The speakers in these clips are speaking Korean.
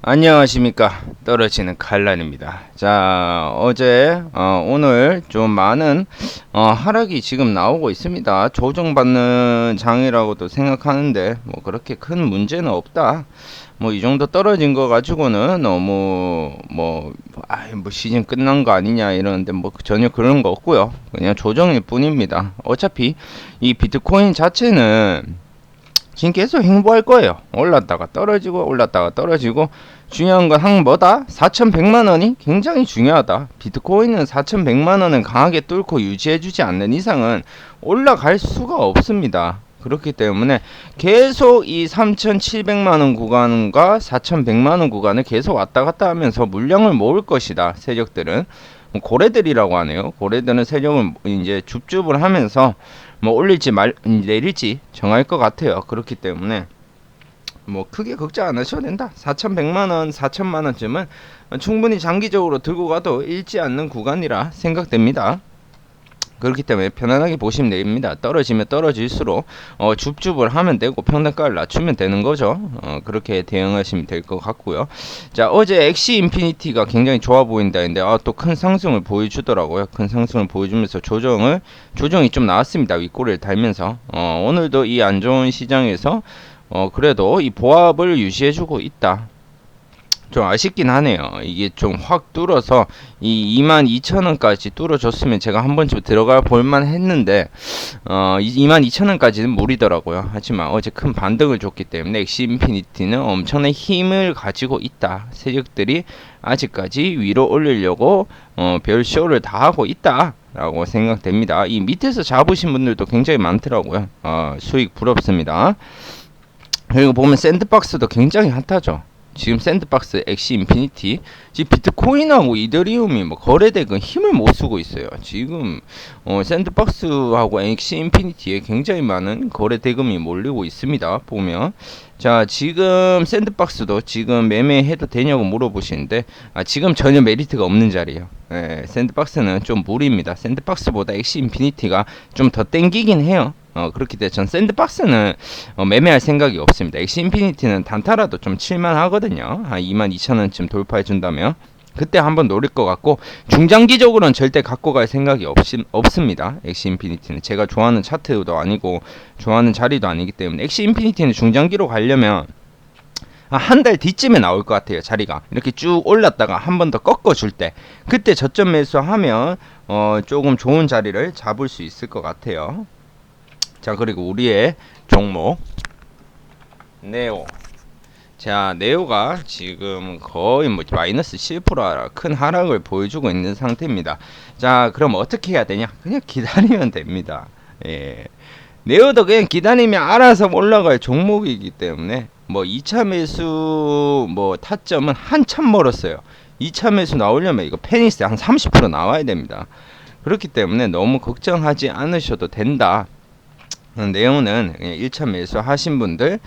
안녕하십니까. 떨어지는 칼날입니다. 자 어제 어, 오늘 좀 많은 어, 하락이 지금 나오고 있습니다. 조정받는 장이라고도 생각하는데 뭐 그렇게 큰 문제는 없다. 뭐 이 정도 떨어진 거 가지고는 너무 뭐, 아이, 뭐 시즌 끝난 거 아니냐 이러는데 뭐 전혀 그런 거 없고요. 그냥 조정일 뿐입니다. 어차피 이 비트코인 자체는 지금 계속 행보할 거예요. 올랐다가 떨어지고 올랐다가 떨어지고 중요한 건항 뭐다? 4,100만 원이 굉장히 중요하다. 비트코인은 4,100만 원을 강하게 뚫고 유지해주지 않는 이상은 올라갈 수가 없습니다. 그렇기 때문에 계속 이 3,700만 원 구간과 4,100만 원 구간을 계속 왔다 갔다 하면서 물량을 모을 것이다. 세력들은 뭐 고래들이라고 하네요. 고래들은 세력을 이제 줍줍을 하면서 뭐 올릴지 말 내릴지 정할 것 같아요. 그렇기 때문에 뭐 크게 걱정 안 하셔도 된다. 4,100만 원, 4천만 원쯤은 충분히 장기적으로 들고 가도 잃지 않는 구간이라 생각됩니다. 그렇기 때문에 편안하게 보시면 됩니다. 떨어지면 떨어질수록 어, 줍줍을 하면 되고 평단가를 낮추면 되는 거죠. 어, 그렇게 대응하시면 될 것 같고요. 자 어제 엑시 인피니티가 굉장히 좋아 보인다 했는데 아, 또 큰 상승을 보여주더라고요. 큰 상승을 보여주면서 조정을 조정이 좀 나왔습니다. 윗꼬리를 달면서 어, 오늘도 이 안 좋은 시장에서 어, 그래도 이 보합을 유지해주고 있다. 좀 아쉽긴 하네요. 이게 좀 확 뚫어서 이 22,000원까지 뚫어줬으면 제가 한 번쯤 들어가 볼만 했는데 어 22,000원까지는 무리더라고요. 하지만 어제 큰 반등을 줬기 때문에 엑시 인피니티는 엄청난 힘을 가지고 있다. 세력들이 아직까지 위로 올리려고 어, 별 쇼를 다 하고 있다. 라고 생각됩니다. 이 밑에서 잡으신 분들도 굉장히 많더라고요. 어, 수익 부럽습니다. 그리고 보면 샌드박스도 굉장히 핫하죠. 지금 샌드박스, 엑시 인피니티, 지금 비트코인하고 이더리움이 뭐 거래대금 힘을 못 쓰고 있어요. 지금 어, 샌드박스하고 엑시 인피니티에 굉장히 많은 거래 대금이 몰리고 있습니다. 보면 자 지금 샌드박스도 지금 매매해도 되냐고 물어보시는데 아, 지금 전혀 메리트가 없는 자리예요. 예, 샌드박스는 좀 무리입니다. 샌드박스보다 엑시 인피니티가 좀 더 땡기긴 해요. 어, 그렇기 때문에 전 샌드박스는 어, 매매할 생각이 없습니다. 엑시 인피니티는 단타라도 좀 칠만 하거든요. 한 22,000원쯤 돌파해 준다면 그때 한번 노릴 것 같고 중장기적으로는 절대 갖고 갈 생각이 없, 없습니다. 엑시 인피니티는 제가 좋아하는 차트도 아니고 좋아하는 자리도 아니기 때문에 엑시 인피니티는 중장기로 가려면 한달 뒤쯤에 나올 것 같아요 자리가 이렇게 쭉 올랐다가 한 번 더 꺾어줄 때 그때 저점 매수하면 어, 조금 좋은 자리를 잡을 수 있을 것 같아요 자 그리고 우리의 종목. 네오. 자 네오가 지금 거의 뭐 마이너스 7%큰 하락을 보여주고 있는 상태입니다. 자 그럼 어떻게 해야 되냐? 그냥 기다리면 됩니다. 예. 네오도 그냥 기다리면 알아서 올라갈 종목이기 때문에 뭐 2차 매수 뭐 타점은 한참 멀었어요. 2차 매수 나오려면 이거 페니스 한 30% 나와야 됩니다. 그렇기 때문에 너무 걱정하지 않으셔도 된다 내용은 1차 매수 하신 분들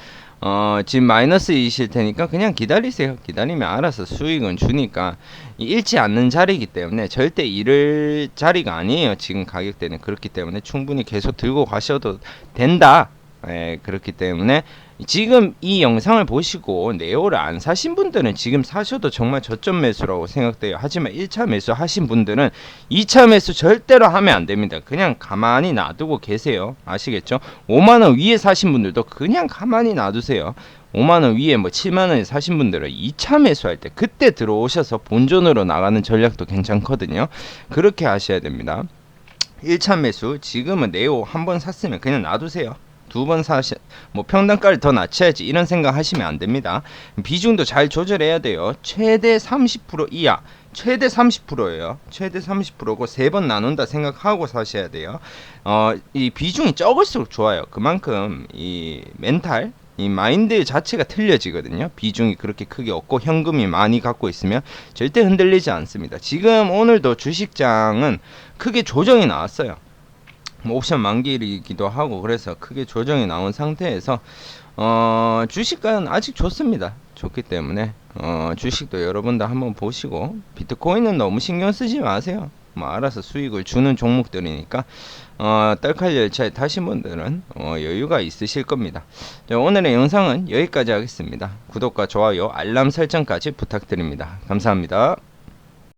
어, 지금 마이너스이실 테니까 그냥 기다리세요. 기다리면 알아서 수익은 주니까 잃지 않는 자리이기 때문에 절대 잃을 자리가 아니에요. 지금 가격대는 그렇기 때문에 충분히 계속 들고 가셔도 된다. 예, 그렇기 때문에 지금 이 영상을 보시고 네오를 안 사신 분들은 지금 사셔도 정말 저점 매수라고 생각돼요. 하지만 1차 매수 하신 분들은 2차 매수 절대로 하면 안 됩니다. 그냥 가만히 놔두고 계세요. 아시겠죠? 5만 원 위에 사신 분들도 그냥 가만히 놔두세요. 5만 원 위에 뭐 7만 원에 사신 분들은 2차 매수할 때 그때 들어오셔서 본전으로 나가는 전략도 괜찮거든요. 그렇게 하셔야 됩니다. 1차 매수 지금은 네오 한 번 샀으면 그냥 놔두세요. 두 번 사시 뭐 평단가를 더 낮춰야지 이런 생각 하시면 안 됩니다. 비중도 잘 조절해야 돼요. 최대 30% 이하. 최대 30%예요. 최대 30%고 세 번 나눈다 생각하고 사셔야 돼요. 어, 이 비중이 적을수록 좋아요. 그만큼 이 멘탈 이 마인드 자체가 틀려지거든요. 비중이 그렇게 크게 없고 현금이 많이 갖고 있으면 절대 흔들리지 않습니다. 지금 오늘도 주식장은 크게 조정이 나왔어요. 뭐 옵션 만기이기도 하고 그래서 크게 조정이 나온 상태에서 어, 주식은 아직 좋습니다. 좋기 때문에 어, 주식도 여러분들 한번 보시고 비트코인은 너무 신경 쓰지 마세요. 뭐 알아서 수익을 주는 종목들이니까 어, 떨칼 열차에 타신 분들은 어, 여유가 있으실 겁니다. 자, 오늘의 영상은 여기까지 하겠습니다. 구독과 좋아요, 알람 설정까지 부탁드립니다. 감사합니다.